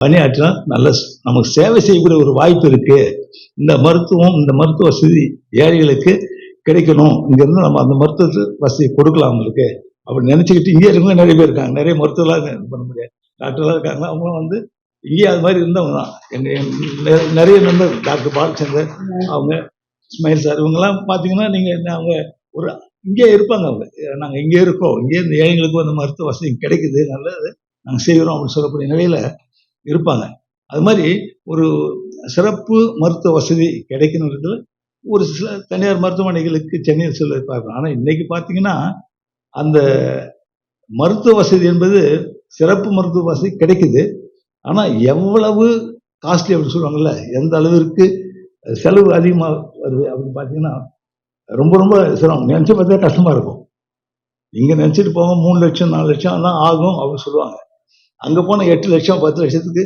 பணியாற்றினா நல்ல நமக்கு சேவை செய்யக்கூடிய ஒரு வாய்ப்பு இருக்கு. இந்த மருத்துவம் இந்த மருத்துவ வசதி ஏழைகளுக்கு கிடைக்கணும். இங்கிருந்து நம்ம அந்த மருத்துவ வசதி கொடுக்கலாம் அவங்களுக்கு. அப்படி நினைச்சுக்கிட்டு இங்கே இருக்கவங்க நிறைய பேர் இருக்காங்க. நிறைய மருத்துவலாம் இது பண்ண முடியாது. டாக்டர்லாம் இருக்காங்க அவங்களும் வந்து இங்கேயே அது மாதிரி இருந்தவங்க தான். எங்கள் நிறைய நண்பர் டாக்டர் பாலச்சந்தர் அவங்க ஸ்மைல் சார் இவங்கெல்லாம் பார்த்தீங்கன்னா நீங்கள் அவங்க ஒரு இங்கே இருப்பாங்க அவங்க. நாங்கள் இங்கே இருக்கோம். இங்கே இந்த ஏழைகளுக்கும் அந்த மருத்துவ வசதி கிடைக்குது நல்லது. நாங்கள் செய்கிறோம் அப்படின்னு சொல்லக்கூடிய நிலையில இருப்பாங்க. அது மாதிரி ஒரு சிறப்பு மருத்துவ வசதி கிடைக்கணுன்றதுல ஒரு சில தனியார் மருத்துவமனைகளுக்கு சென்னையில் சில பார்க்கலாம் ஆனால் இன்னைக்கு பார்த்தீங்கன்னா அந்த மருத்துவ வசதி என்பது சிறப்பு மருத்துவ வசதி கிடைக்குது. ஆனால் எவ்வளவு காஸ்ட்லி அப்படின்னு சொல்லுவாங்கல்ல எந்த அளவிற்கு செலவு அதிகமாக வருது அப்படின்னு பார்த்தீங்கன்னா ரொம்ப ரொம்ப சிரமம். நினச்சி பார்த்தா கஷ்டமாக இருக்கும். இங்கே நினச்சிட்டு போவோம் மூணு லட்சம் நாலு லட்சம் தான் ஆகும் அப்படின்னு சொல்லுவாங்க. அங்கே போனால் எட்டு லட்சம் பத்து லட்சத்துக்கு